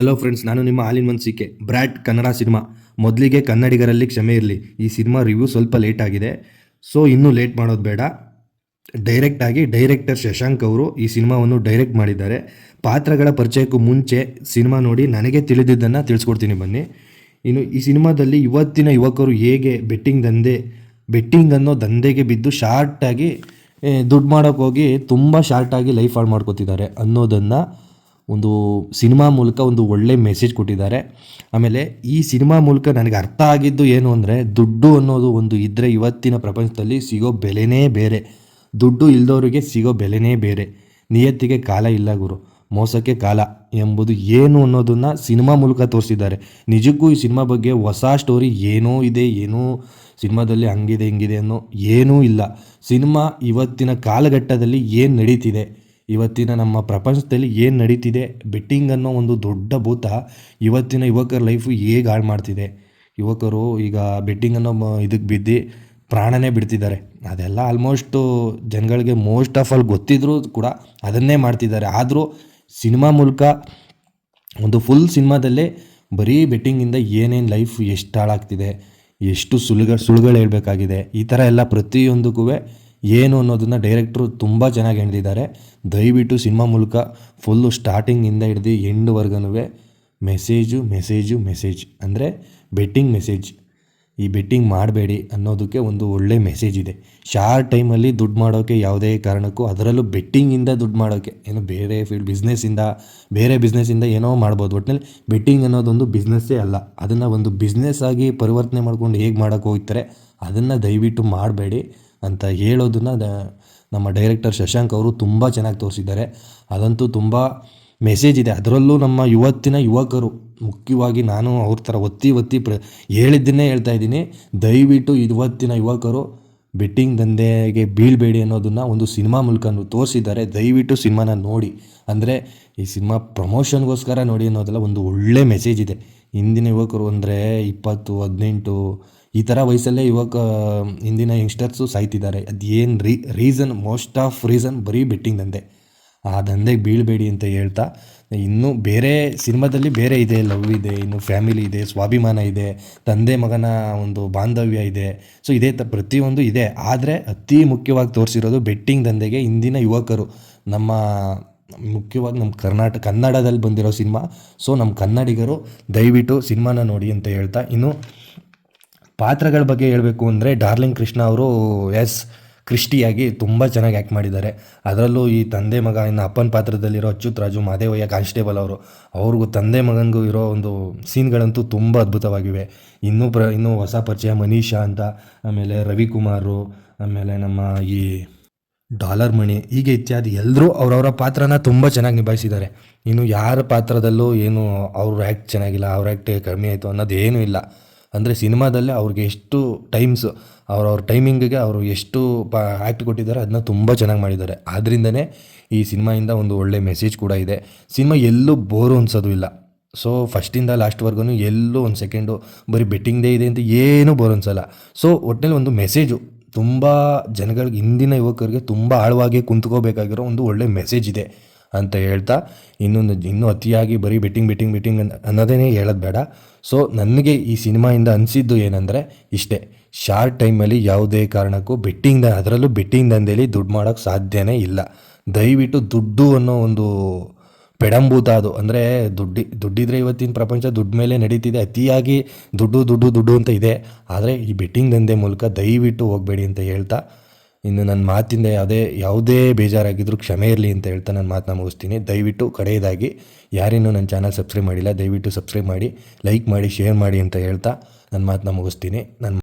Hello friends ನಾನು ನಿಮ್ಮ ಹಾಲಿನ ಇನ್ ಬ್ರ್ಯಾಡ್ ಕನ್ನಡ ಸಿನಿಮಾ. ಮೊದಲಿಗೆ ಕನ್ನಡಿಗರಲ್ಲಿ ಕ್ಷಮೆ ಇರಲಿ. ಈ ಸಿನಿಮಾ ರಿವ್ಯೂ ಸ್ವಲ್ಪ ಲೇಟ್ ಆಗಿದೆ. ಸೊ ಇನ್ನೂ ಲೇಟ್ ಮಾಡೋದು ಬೇಡ. ಡೈರೆಕ್ಟಾಗಿ ಡೈರೆಕ್ಟರ್ ಶಶಾಂಕ್ ಅವರು ಈ ಸಿನಿಮಾವನ್ನು ಡೈರೆಕ್ಟ್ ಮಾಡಿದ್ದಾರೆ. ಪಾತ್ರಗಳ ಪರಿಚಯಕ್ಕೂ ಮುಂಚೆ ಸಿನಿಮಾ ನೋಡಿ ನನಗೆ ತಿಳಿದಿದ್ದನ್ನು ತಿಳಿಸ್ಕೊಡ್ತೀನಿ ಬನ್ನಿ. ಇನ್ನು ಈ ಸಿನಿಮಾದಲ್ಲಿ ಇವತ್ತಿನ ಯುವಕರು ಹೇಗೆ ಬೆಟ್ಟಿಂಗ್ ದಂಧೆ ಬೆಟ್ಟಿಂಗ್ ಅನ್ನೋ ದಂಧೆಗೆ ಬಿದ್ದು ಶಾರ್ಟಾಗಿ ದುಡ್ಡು ಮಾಡೋಕ್ಕೋಗಿ ತುಂಬ ಶಾರ್ಟಾಗಿ ಲೈಫ್ ಹಾಳು ಮಾಡ್ಕೋತಿದ್ದಾರೆ ಅನ್ನೋದನ್ನು ಒಂದು ಸಿನಿಮಾ ಮೂಲಕ ಒಂದು ಒಳ್ಳೆ ಮೆಸೇಜ್ ಕೊಟ್ಟಿದ್ದಾರೆ. ಆಮೇಲೆ ಈ ಸಿನಿಮಾ ಮೂಲಕ ನನಗೆ ಅರ್ಥ ಆಗಿದ್ದು ಏನು ಅಂದರೆ, ದುಡ್ಡು ಅನ್ನೋದು ಒಂದು ಇದ್ದರೆ ಇವತ್ತಿನ ಪ್ರಪಂಚದಲ್ಲಿ ಸಿಗೋ ಬೆಲೆನೇ ಬೇರೆ. ದುಡ್ಡು ಇಲ್ದವರಿಗೆ ಸಿಗೋ ಬೆಲೆನೇ ಬೇರೆ. ನಿಯತ್ತಿಗೆ ಕಾಲ ಇಲ್ಲ ಗುರು, ಮೋಸಕ್ಕೆ ಕಾಲ ಎಂಬುದು ಏನು ಅನ್ನೋದನ್ನು ಸಿನಿಮಾ ಮೂಲಕ ತೋರಿಸಿದ್ದಾರೆ. ನಿಜಕ್ಕೂ ಈ ಸಿನಿಮಾ ಬಗ್ಗೆ ಹೊಸ ಸ್ಟೋರಿ ಏನೋ ಇದೆ, ಏನೋ ಸಿನಿಮಾದಲ್ಲಿ ಹಂಗಿದೆ, ಹಿಂಗಿದೆ ಅನ್ನೋ ಏನೂ ಇಲ್ಲ. ಸಿನಿಮಾ ಇವತ್ತಿನ ಕಾಲಘಟ್ಟದಲ್ಲಿ ಏನು ನಡೀತಿದೆ? ಇವತ್ತಿನ ನಮ್ಮ ಪ್ರಪಂಚದಲ್ಲಿ ಏನು ನಡೀತಿದೆ? ಬೆಟ್ಟಿಂಗ್ ಅನ್ನೋ ಒಂದು ದೊಡ್ಡ ಭೂತ ಇವತ್ತಿನ ಯುವಕರ ಲೈಫು ಹೇಗೆ ಹಾಳು ಮಾಡ್ತಿದೆ? ಯುವಕರು ಈಗ ಬೆಟ್ಟಿಂಗ್ ಅನ್ನೋ ಇದಕ್ಕೆ ಬಿದ್ದು ಪ್ರಾಣನೇ ಬಿಡ್ತಿದ್ದಾರೆ. ಅದೆಲ್ಲ ಆಲ್ಮೋಸ್ಟು ಜನಗಳಿಗೆ ಮೋಸ್ಟ್ ಆಫ್ ಆಲ್ ಗೊತ್ತಿದ್ರೂ ಕೂಡ ಅದನ್ನೇ ಮಾಡ್ತಿದ್ದಾರೆ. ಆದರೂ ಸಿನಿಮಾ ಮೂಲಕ, ಒಂದು ಫುಲ್ ಸಿನಿಮಾದಲ್ಲೇ ಬರೀ ಬೆಟ್ಟಿಂಗಿಂದ ಏನೇನು ಲೈಫ್ ಎಷ್ಟು ಹಾಳಾಗ್ತಿದೆ? ಎಷ್ಟು ಸುಳ್ಳುಗಳು ಸುಳ್ಳುಗಳು ಹೇಳಬೇಕಾಗಿದೆ? ಈ ಥರ ಎಲ್ಲ ಪ್ರತಿಯೊಂದಕ್ಕೂ ಏನು ಅನ್ನೋದನ್ನು ಡೈರೆಕ್ಟ್ರು ತುಂಬ ಚೆನ್ನಾಗಿ ಹೇಳಿದ್ದಾರೆ ದಯವಿಟ್ಟು ಸಿನಿಮಾ ಮೂಲಕ ಫುಲ್ಲು ಸ್ಟಾರ್ಟಿಂಗಿಂದ ಹಿಡ್ದು ಎಂಡ್ವರ್ಗನೂ ಮೆಸೇಜು ಮೆಸೇಜು ಮೆಸೇಜ್ ಅಂದರೆ ಬೆಟ್ಟಿಂಗ್ ಮೆಸೇಜ್ ಈ ಬೆಟ್ಟಿಂಗ್ ಮಾಡಬೇಡಿ ಅನ್ನೋದಕ್ಕೆ ಒಂದು ಒಳ್ಳೆ ಮೆಸೇಜ್ ಇದೆ. ಶಾರ್ಟ್ ಟೈಮಲ್ಲಿ ದುಡ್ಡು ಮಾಡೋಕ್ಕೆ ಯಾವುದೇ ಕಾರಣಕ್ಕೂ ಅದರಲ್ಲೂ ಬೆಟ್ಟಿಂಗಿಂದ ದುಡ್ಡು ಮಾಡೋಕ್ಕೆ ಏನು ಬೇರೆ ಫೀಲ್ಡ್ ಬಿಸ್ನೆಸ್ಸಿಂದ ಬೇರೆ ಬಿಸ್ನೆಸ್ಸಿಂದ ಏನೋ ಮಾಡ್ಬೋದು. ಒಟ್ಟಿನಲ್ಲಿ ಬೆಟ್ಟಿಂಗ್ ಅನ್ನೋದೊಂದು ಬಿಸ್ನೆಸ್ಸೇ ಅಲ್ಲ. ಅದನ್ನು ಒಂದು ಬಿಸ್ನೆಸ್ ಆಗಿ ಪರಿವರ್ತನೆ ಮಾಡ್ಕೊಂಡು ಹೇಗೆ ಮಾಡೋಕ್ಕೆ ಹೋಗ್ತಾರೆ, ಅದನ್ನು ದಯವಿಟ್ಟು ಮಾಡಬೇಡಿ. ಅಂತ ಹೇಳೋದನ್ನ ನಮ್ಮ ಡೈರೆಕ್ಟರ್ ಶಶಾಂಕ್ ಅವರು ತುಂಬ ಚೆನ್ನಾಗಿ ತೋರಿಸಿದ್ದಾರೆ. ಅದಂತೂ ತುಂಬ ಮೆಸೇಜ್ ಇದೆ. ಅದರಲ್ಲೂ ನಮ್ಮ ಇವತ್ತಿನ ಯುವಕರು, ಮುಖ್ಯವಾಗಿ ನಾನು ಅವ್ರ ಥರ ಒತ್ತಿ ಒತ್ತಿ ಪ್ರ, ಹೇಳಿದ್ದನ್ನೇ ಹೇಳ್ತಾ ಇದ್ದೀನಿ. ದಯವಿಟ್ಟು ಇವತ್ತಿನ ಯುವಕರು ಬೆಟ್ಟಿಂಗ್ ದಂಧೆಗೆ ಬೀಳಬೇಡಿ ಅನ್ನೋದನ್ನು ಒಂದು ಸಿನಿಮಾ ಮೂಲಕ ತೋರಿಸಿದ್ದಾರೆ. ದಯವಿಟ್ಟು ಸಿನಿಮಾನ ನೋಡಿ. ಅಂದರೆ ಈ ಸಿನಿಮಾ ಪ್ರಮೋಷನ್ಗೋಸ್ಕರ ನೋಡಿ ಅನ್ನೋದೆಲ್ಲ ಒಂದು ಒಳ್ಳೆ ಮೆಸೇಜ್ ಇದೆ. ಇಂದಿನ ಯುವಕರು ಅಂದರೆ ಇಪ್ಪತ್ತು, ಹದಿನೆಂಟು ಈ ಥರ ವಯಸ್ಸಲ್ಲೇ ಯುವಕ ಇಂದಿನ ಯಂಗ್ಸ್ಟರ್ಸು ಸಾಯ್ತಿದ್ದಾರೆ. ಅದು re reason most of reason ಬರೀ ಬೆಟ್ಟಿಂಗ್ ದಂಧೆ. ಆ ದಂಧೆಗೆ ಬೀಳಬೇಡಿ ಅಂತ ಹೇಳ್ತಾ, ಇನ್ನೂ ಬೇರೆ ಸಿನಿಮಾದಲ್ಲಿ ಬೇರೆ ಇದೆ. ಲವ್ ಇದೆ, ಇನ್ನು ಫ್ಯಾಮಿಲಿ ಇದೆ, ಸ್ವಾಭಿಮಾನ ಇದೆ, ತಂದೆ ಮಗನ ಒಂದು ಬಾಂಧವ್ಯ ಇದೆ. ಸೊ ಇದೇ ತ, ಪ್ರತಿಯೊಂದು ಇದೆ. ಆದರೆ ಅತಿ ಮುಖ್ಯವಾಗಿ ತೋರಿಸಿರೋದು ಬೆಟ್ಟಿಂಗ್ ದಂಧೆಗೆ ಇಂದಿನ ಯುವಕರು. ನಮ್ಮ, ಮುಖ್ಯವಾಗಿ ನಮ್ಮ ಕರ್ನಾಟಕ ಕನ್ನಡದಲ್ಲಿ ಬಂದಿರೋ ಸಿನಿಮಾ. ಸೊ ನಮ್ಮ ಕನ್ನಡಿಗರು ದಯವಿಟ್ಟು ಸಿನಿಮಾನ ನೋಡಿ ಅಂತ ಹೇಳ್ತಾ, ಇನ್ನು ಪಾತ್ರಗಳ ಬಗ್ಗೆ ಹೇಳಬೇಕು ಅಂದರೆ ಡಾರ್ಲಿಂಗ್ ಕೃಷ್ಣ ಅವರು, ಎಸ್, ಕ್ರಿಸ್ಟಿಯಾಗಿ ತುಂಬ ಚೆನ್ನಾಗಿ ಆ್ಯಕ್ಟ್ ಮಾಡಿದ್ದಾರೆ. ಅದರಲ್ಲೂ ಈ ತಂದೆ ಮಗ, ಇನ್ನು ಅಪ್ಪನ ಪಾತ್ರದಲ್ಲಿರೋ ಅಚ್ಯುತ್ ರಾಜು, ಮಾದೇವಯ್ಯ, ಕಾನ್ಸ್ಟೇಬಲ್ ಅವರು, ಅವ್ರಿಗೂ ತಂದೆ ಮಗನಿಗೂ ಇರೋ ಒಂದು ಸೀನ್ಗಳಂತೂ ತುಂಬ ಅದ್ಭುತವಾಗಿವೆ. ಇನ್ನೂ ಪ್ರ, ಇನ್ನೂ ಹೊಸ ಪರಿಚಯ ಮನೀಷಾ ಅಂತ, ಆಮೇಲೆ ರವಿಕುಮಾರು, ಆಮೇಲೆ ನಮ್ಮ ಈ ಡಾಲರ್ ಮಣಿ, ಹೀಗೆ ಇತ್ಯಾದಿ ಎಲ್ಲರೂ ಅವರವರ ಪಾತ್ರನ ತುಂಬ ಚೆನ್ನಾಗಿ ನಿಭಾಯಿಸಿದ್ದಾರೆ. ಇನ್ನು ಯಾರ ಪಾತ್ರದಲ್ಲೂ ಏನು ಅವ್ರ ಆ್ಯಕ್ಟ್ ಚೆನ್ನಾಗಿಲ್ಲ, ಅವ್ರ ಆ್ಯಕ್ಟ್ ಕಡಿಮೆ ಆಯಿತು ಅನ್ನೋದು ಏನೂ ಇಲ್ಲ. ಅಂದರೆ ಸಿನಿಮಾದಲ್ಲೇ ಅವ್ರಿಗೆ ಎಷ್ಟು ಟೈಮ್ಸ್ ಅವ್ರವ್ರ ಟೈಮಿಂಗಿಗೆ ಅವರು ಎಷ್ಟು ಪ ಆ್ಯಕ್ಟ್ ಕೊಟ್ಟಿದ್ದಾರೆ ಅದನ್ನ ತುಂಬ ಚೆನ್ನಾಗಿ ಮಾಡಿದ್ದಾರೆ. ಆದ್ದರಿಂದನೇ ಈ ಸಿನಿಮಾಯಿಂದ ಒಂದು ಒಳ್ಳೆ ಮೆಸೇಜ್ ಕೂಡ ಇದೆ. ಸಿನಿಮಾ ಎಲ್ಲೂ ಬೋರು ಅನ್ಸೋದು ಇಲ್ಲ. ಸೊ ಫಸ್ಟಿಂದ ಲಾಸ್ಟ್ವರೆಗೂ ಎಲ್ಲೂ ಒಂದು ಸೆಕೆಂಡು ಬರೀ ಬೆಟ್ಟಿಂಗ್ದೇ ಇದೆ ಅಂತ ಏನೂ ಬೋರ್ ಅನ್ಸಲ್ಲ. ಸೊ ಒಟ್ಟಿನಲ್ಲಿ ಒಂದು ಮೆಸೇಜು ತುಂಬ ಜನಗಳಿಗೆ ಇಂದಿನ ಯುವಕರಿಗೆ ತುಂಬ ಆಳವಾಗಿ ಕುಂತ್ಕೋಬೇಕಾಗಿರೋ ಒಂದು ಒಳ್ಳೆ ಮೆಸೇಜ್ ಇದೆ. ಅಂತ ಹೇಳ್ತಾ ಇನ್ನೊಂದು ಇನ್ನೂ ಅತಿಯಾಗಿ ಬರೀ ಬೆಟ್ಟಿಂಗ್ ಬೆಟ್ಟಿಂಗ್ ಬೆಟ್ಟಿಂಗ್ ಅನ್ನೋದೇ ಹೇಳೋದು ಬೇಡ. ಸೊ ನನಗೆ ಈ ಸಿನಿಮಾಯಿಂದ ಅನಿಸಿದ್ದು ಏನಂದರೆ ಇಷ್ಟೇ. ಶಾರ್ಟ್ ಟೈಮಲ್ಲಿ ಯಾವುದೇ ಕಾರಣಕ್ಕೂ ಬೆಟ್ಟಿಂಗ್ ಅದರಲ್ಲೂ ಬೆಟ್ಟಿಂಗ್ ದಂಧೆಯಲ್ಲಿ ದುಡ್ಡು ಮಾಡೋಕ್ಕೆ ಸಾಧ್ಯನೇ ಇಲ್ಲ. ದಯವಿಟ್ಟು ದುಡ್ಡು ಅನ್ನೋ ಒಂದು ಪೆಡಂಬೂತ ಅದು ಅಂದರೆ ದುಡ್ಡಿ, ದುಡ್ಡಿದ್ರೆ ಇವತ್ತಿನ ಪ್ರಪಂಚ ದುಡ್ಡು ಮೇಲೆ ನಡೀತಿದೆ, ಅತಿಯಾಗಿ ದುಡ್ಡು ದುಡ್ಡು ದುಡ್ಡು ಅಂತ ಇದೆ. ಆದರೆ ಈ ಬೆಟ್ಟಿಂಗ್ ದಂಧೆ ಮೂಲಕ ದಯವಿಟ್ಟು ಹೋಗಬೇಡಿ ಅಂತ ಹೇಳ್ತಾ ಇನ್ನು ನನ್ನ ಮಾತಿಂದ ಯಾವುದೇ ಯಾವುದೇ ಬೇಜಾರಾಗಿದ್ದರೂ ಕ್ಷಮೆ ಇರಲಿ ಅಂತ ಹೇಳ್ತಾ ನಾನು ಮಾತನ್ನ ಮುಗಿಸ್ತೀನಿ. ದಯವಿಟ್ಟು ಕಡೆಯದಾಗಿ. ಯಾರಿನ್ನೂ ನನ್ನ ಚಾನಲ್ ಸಬ್ಸ್ಕ್ರೈಬ್ ಮಾಡಿಲ್ಲ, ದಯವಿಟ್ಟು ಸಬ್ಸ್ಕ್ರೈಬ್ ಮಾಡಿ, ಲೈಕ್ ಮಾಡಿ, ಶೇರ್ ಮಾಡಿ ಅಂತ ಹೇಳ್ತಾ ನನ್ನ ಮಾತನ್ನ ಮುಗಿಸ್ತೀನಿ. ನನ್ನ